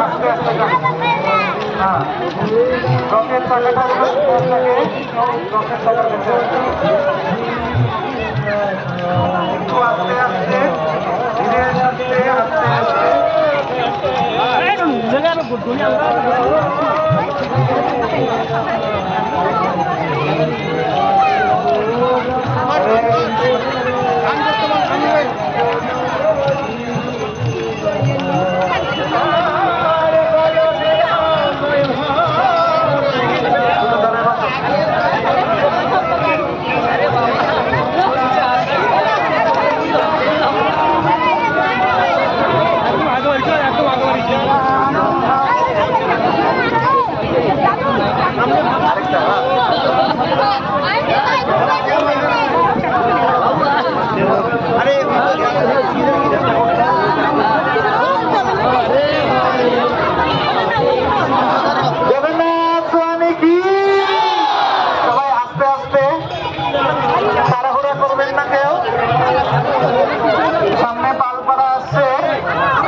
আস্তে আস্তে যান। হ্যাঁ রকেট টাকাটা রকেট টাকার orgulho.